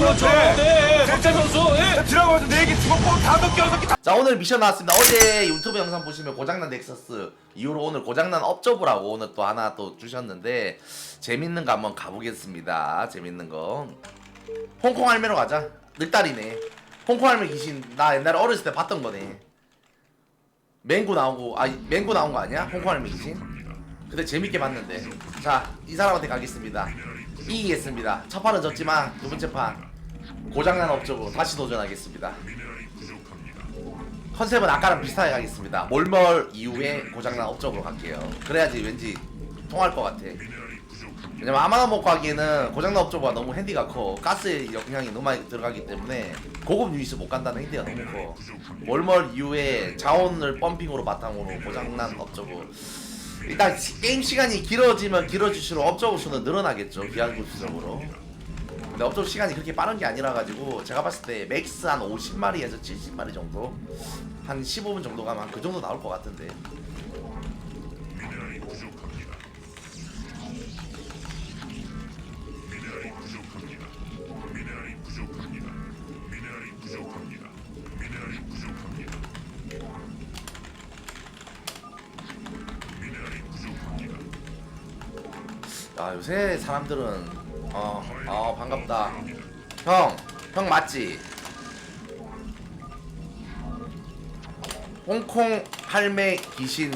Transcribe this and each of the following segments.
거죠. 네. 네, 박찬 선수. 예. 들어가서 4개 죽었고 다섯 개 여섯 개자 오늘 미션 나왔습니다. 어제 유튜브 영상 보시면 고장난 넥서스 이후로 오늘 고장난 업저브라고 오늘 또 하나 또 주셨는데 재밌는 거 한번 가보겠습니다. 재밌는 거. 홍콩 할매로 가자. 늑다리네. 홍콩 할매 귀신 나 옛날에 어렸을 때 봤던 거네. 맹구 나오고 아 맹구 나온 거 아니야? 홍콩 할매 귀신? 근데 재밌게 봤는데. 자 이 사람한테 가겠습니다. 이기겠습니다. 첫 판은 졌지만 두 번째 판 고장난 업저브 다시 도전하겠습니다. 컨셉은 아까랑 비슷하게 가겠습니다. 몰몰 이후에 고장난 업적으로 갈게요. 그래야지 왠지 통할 것 같아. 왜냐면 아마나 먹고 하기에는 고장난 업적보다 너무 핸디가 커. 가스의 영향이 너무 많이 들어가기 때문에 고급 유니스 못 간다는 핸디가 너무 커. 몰몰 이후에 자원을 펌핑으로 바탕으로 고장난 업적으로 일단 시- 게임 시간이 길어지면 길어질수록 업적우 수는 늘어나겠죠. 비약구수적으로. 근데 업적 시간이 그렇게 빠른 게 아니라 가지고 제가 봤을 때 맥스 한 50마리에서 70마리 정도 한 15분 정도 가면 한 그 정도 나올 것 같은데 사람들은 어, 어 반갑다. 형, 형 맞지? 홍콩 할매 귀신.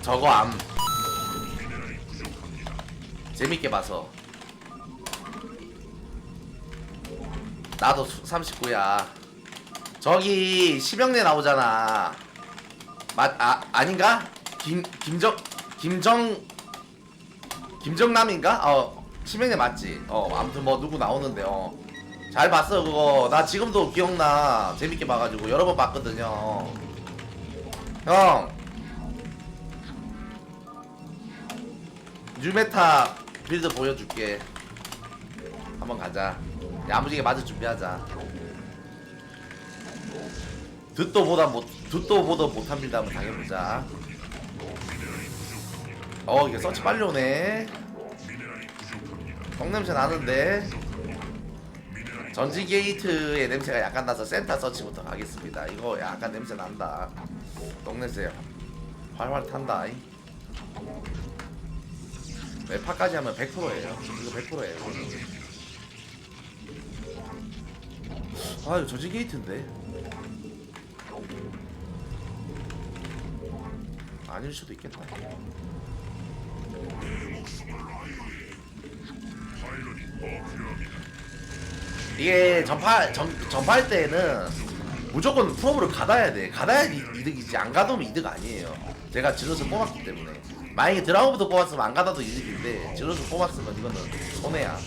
저거 암. 재밌게 봐서. 나도 39야. 저기 심형래 나오잖아. 맞, 아, 아닌가? 김, 김정, 김정, 김정남인가? 어, 심형래 맞지? 어, 아무튼 뭐 누구 나오는데, 어. 잘 봤어, 그거. 나 지금도 기억나. 재밌게 봐가지고 여러 번 봤거든요. 형. 뉴메타 빌드 보여줄게. 한번 가자. 야무지게 맞을 준비하자. 듣도 보다 못 듣도 보다 못합니다. 한번 당해보자. 어 이게 서치 빨리 오네. 똥냄새 나는데. 전지 게이트의 냄새가 약간 나서 센터 서치부터 가겠습니다. 이거 약간 냄새 난다. 똥냄새 활활 탄다. 맵파까지 하면 100%예요. 이거 100%예요. 아 이거 전지 게이트인데. 아닐 수도 있겠다. 이게 전파 전, 전파할 때는 무조건 프로브를 가다야 돼. 가다야 이- 이득이지. 안 가도면 이득 아니에요. 제가 질럿을 뽑았기 때문에. 만약에 드라우부터 뽑았으면 안 가다도 이득인데 질럿을 뽑았으면 이거는 손해야.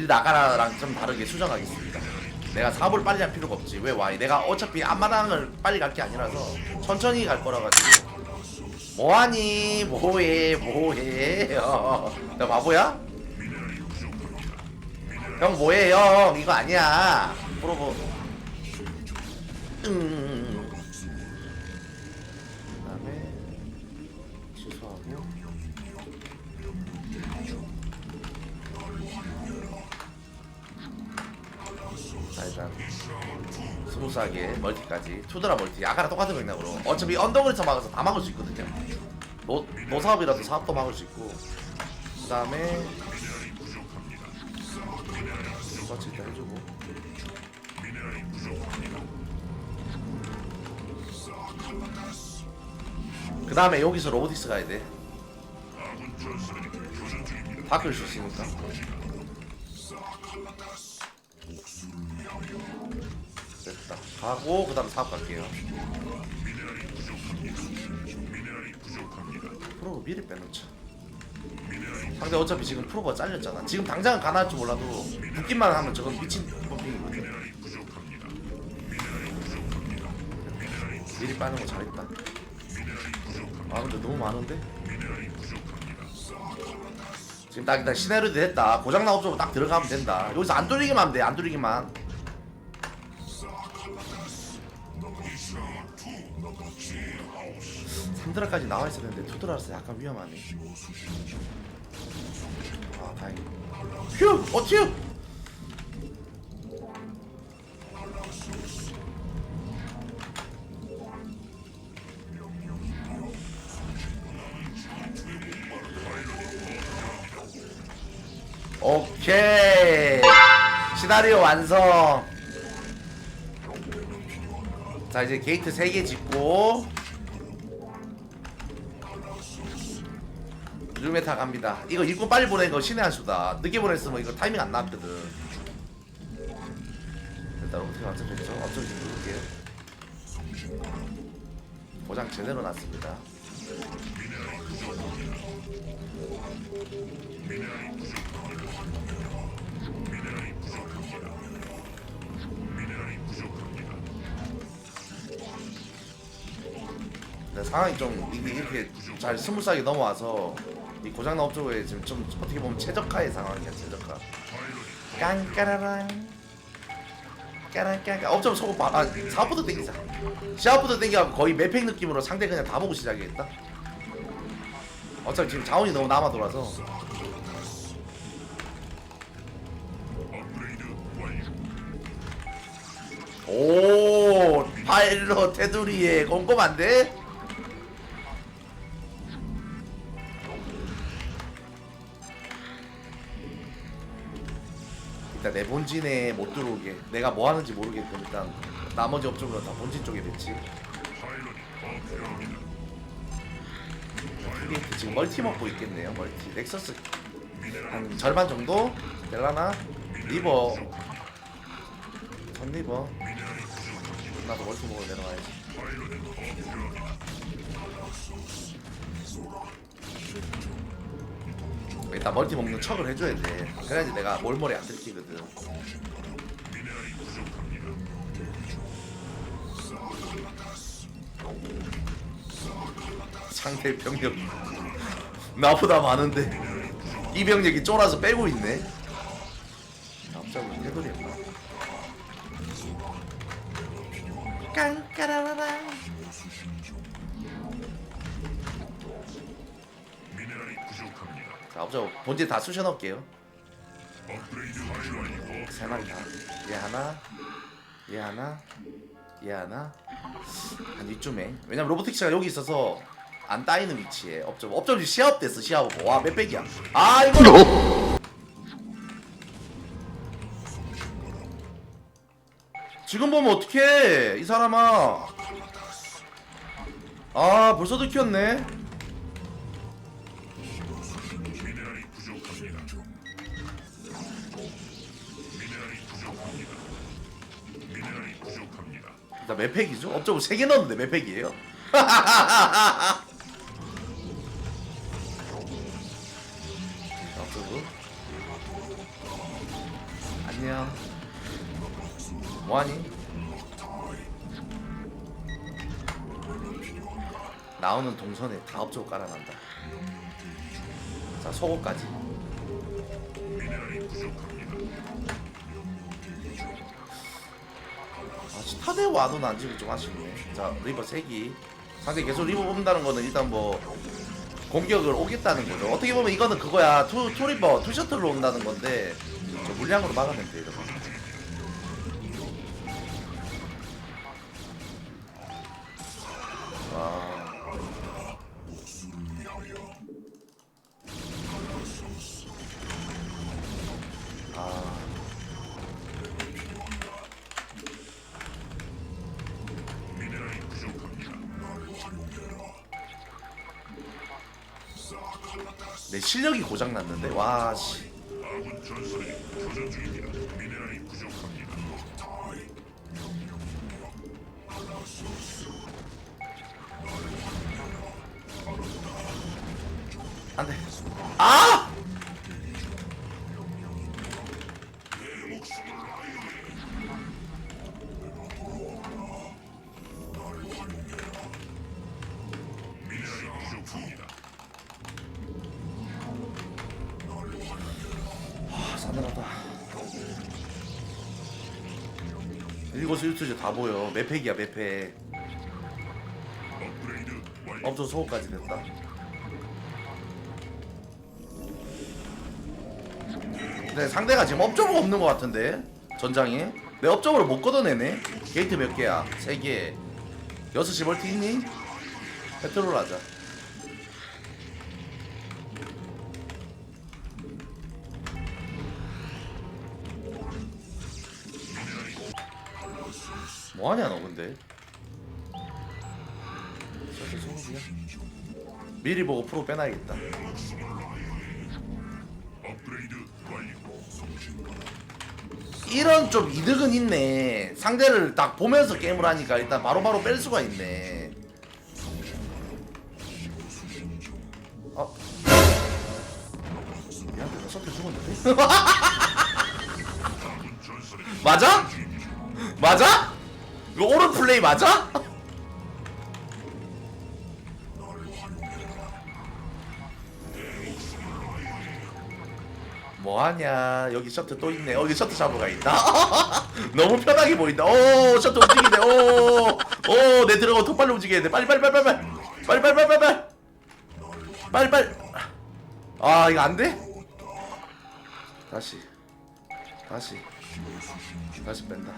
빌드 아까랑 좀 다르게 수정하겠습니다. 내가 사업을 빨리 할 필요가 없지. 왜 와? 내가 어차피 앞마당을 빨리 갈 게 아니라서 천천히 갈 거라 가지고. 뭐하니? 뭐해? 뭐해? 어. 나 바보야? 형 뭐해 형? 이거 아니야. 물어보. 음. 스무스하게 멀티까지. 투드라 멀티. 아까랑 똑같은 맥락으로. 어차피 언덕을쳐 막아서 다 막을 수 있거든요. 노, 노사업이라도 사업도 막을 수 있고. 그 다음에 서치 일단 해주고. 그 다음에 여기서 로보틱스 가야 돼. 바꿀 수 있으니까 가고 그 다음 사업 갈게요. 프로브 미리 빼놓자. 상대 어차피 지금 프로브가 잘렸잖아. 지금 당장은 가능할 줄 몰라도 붙기만 하면 저건 미친 펌핑이거든. 미리 빠는 거 잘했다. 아 근데 너무 많은데? 지금 딱 일단 시나리오 됐다. 고장나 없어도 딱 들어가면 된다. 여기서 안 뚫리기만 하면 돼. 안 뚫리기만. 삼드라까지 나와 있어야 되는데 투드라서 약간 위험하네. 아 다행이다. 휴! 어 튀어! 오케이 시나리오 완성 자 이제 게이트 3개 짓고 루메타 갑니다. 이거 입구 빨리 보낸 거 신의 한 수다. 늦게 보냈으면 이거 타이밍 안 나왔거든. 일단 어떻게 맞춰줬죠? 어쩐지 모를게요 보장 제대로 났습니다. 상황이 좀 이게 이렇게 잘 스무스하게 넘어와서 이 고장난 업적에 지금 좀 어떻게 보면 최적화의 상황이야 최적화. 깡까라랑 까랑까랑. 업적 소고 봐. 아, 사업부터 땡기자. 시합부터 땡기면 거의 매팩 느낌으로 상대 그냥 다 보고 시작하겠다? 어차피 지금 자원이 너무 남아 돌아서. 오 파일럿 테두리에 꼼꼼한데? 내 본진에 못 들어오게 내가 뭐 하는지 모르게끔 일단 나머지 업종으로 다 본진 쪽에 배치 크리에이트 지금 멀티 먹고 있겠네요 멀티. 넥서스 한 절반 정도? 델라나? 리버. 전 리버. 나도 멀티 먹으러 내려가야지 일단 멀티 먹는 척을 해줘야 돼. 그래야지 내가 몰몰이 안 들키거든. 상대 병력. 나보다 많은데. 이 병력이 쫄아서 빼고 있네. 앞잡은 해버렸나. 깡까라라라 자 앞잡 본진 다 쑤셔 넣을게요. 세 마리 다얘 하나 얘 하나 얘 하나. 한 이쯤에. 왜냐면 로보틱스가 여기 있어서 안 따이는 위치에 업점 업점이 시합 됐어 시합 와 몇 백이야? 아 이거! 지금 보면 어떡해 이 사람아. 아 벌써 들켰네 나 몇 팩이죠? 업적을 3개 넣었는데 몇 팩이에요? 업적을 안녕 뭐하니? 나오는 동선에 다 업적 깔아난다 자 속옷까지 아, 스타대 와도 난 지금 좀 아쉽네. 자, 리버 3기. 상대 계속 리버 뽑는다는 거는 일단 뭐 공격을 오겠다는 거죠. 어떻게 보면 이거는 그거야. 투, 투 리버, 투 셔틀로 온다는 건데 저 물량으로 막아내면 돼, 이거. 아. 실력이 고장 났는데 와 씨. 안돼. 아! 일거수일투족 다 보여. 매팩이야 매팩. 업적 소호까지 됐다. 근데 상대가 지금 업적으로 없는 것 같은데? 전장에 내 업적으로 못 걷어내네. 게이트 몇 개야? 3개. 6시 멀티 있니? 페트롤 하자 뭐하냐 너 근데 저기 소금이야? 미리 보고 프로 빼놔야겠다 이런 좀 이득은 있네 상대를 딱 보면서 게임을 하니까 일단 바로바로 뺄 수가 있네 어? 나 섞여 죽었는데? 맞아? 맞아? 이거 오른 플레이 맞아? 뭐하냐? 여기 셔틀 또 있네. 어, 여기 셔틀 잡으러 가있다 너무 편하게 보인다. 오 셔틀 움직이네. 오오내 들어가 더 빨리 움직여야 돼. 빨리 빨리 빨리 빨리 빨리 빨리 빨리 빨리 빨리 빨리. 아 이거 안 돼? 다시 다시 다시 뺀다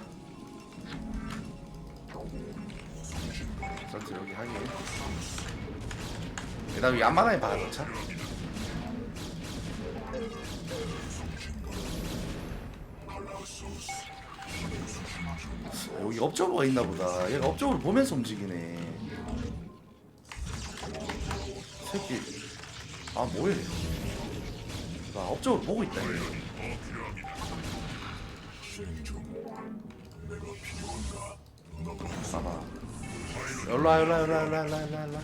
셔틀 여기 하게 그다음 에 앞마당에 박아놓자 어, 여기 업적으로가 있나 보다. 얘가 업적으로 보면서 움직이네. 새끼. 아 뭐해? 나 업적으로 보고 있다. 얘. 열라 열라 열라 열라 열라 열라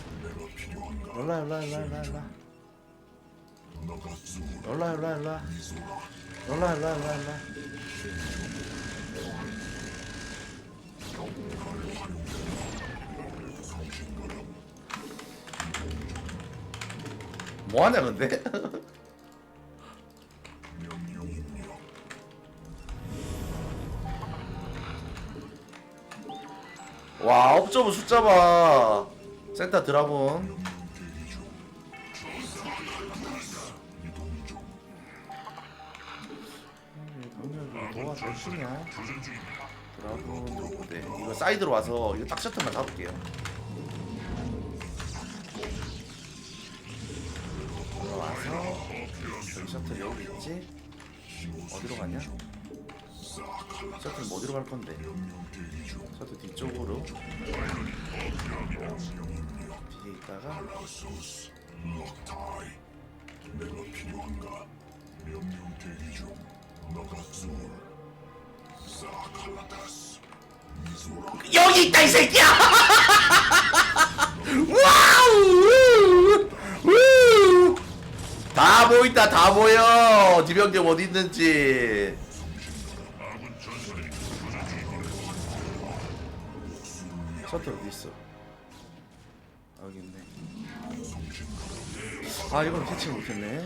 열라 열라 열라 열라 열라 열라 열라 열라 열라 열라 열라 열라 열라 뭐하냐 근데? 와 업저브 숫자 봐 센터 드라군 음, 뭐가 몇 시냐 드라군 네 이거 사이드로 와서 이거 딱 셔틀만 잡을게요 여기 셔틀 여기 있지? 어디로 가냐? 셔틀 뭐 어디로 갈 건데? 셔틀 뒤쪽으로 뒤에 있다가 여기 있다 이 새끼야! 와우! 우! 다 보인다 다 보여 디병경 어디 있는지 셔틀 어디 있어? 여기 있네. 아 이건 캐치 못했네.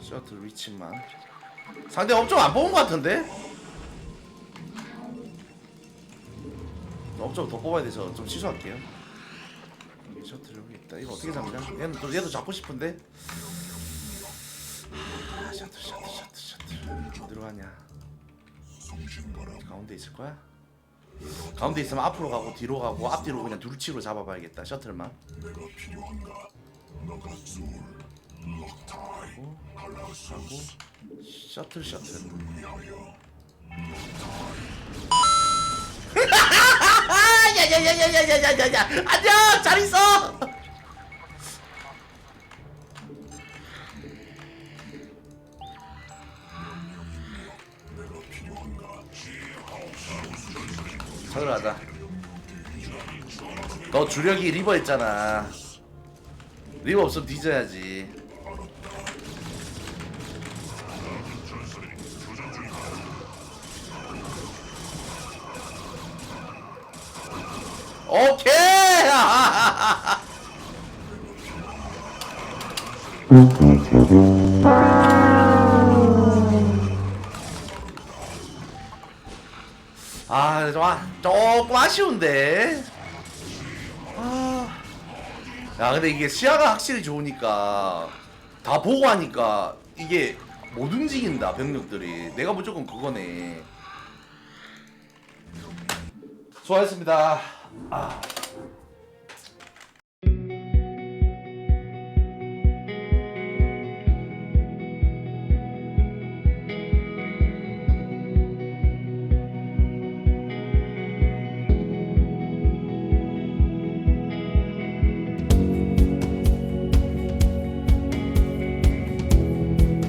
셔틀 위치만. 상대 엄청 안 뽑은 것 같은데? 엄청 더 뽑아야 돼서 좀 취소할게요. 셔틀 여기 있다. 이거 어떻게 잡냐? 얘는 또 얘도 잡고 싶은데? 아, 셔틀 셔틀 셔틀 셔틀. 어디로 가냐? 가운데 있을 거야? 가운데 있으면 앞으로 가고 뒤로 가고 앞뒤로 그냥 둘치로 잡아봐야겠다 셔틀만. 하고 하고 셔틀 셔틀 야야야야야야야야야 안녕 잘 있어 들어가자 너 주력이 리버 했잖아 리버 없으면 뒤져야지 오케이 아, 좀, 아, 조금 아쉬운데. 아. 야, 근데 이게 시야가 확실히 좋으니까, 다 보고 하니까, 이게 못 움직인다, 병력들이. 내가 무조건 그거네. 수고하셨습니다. 아.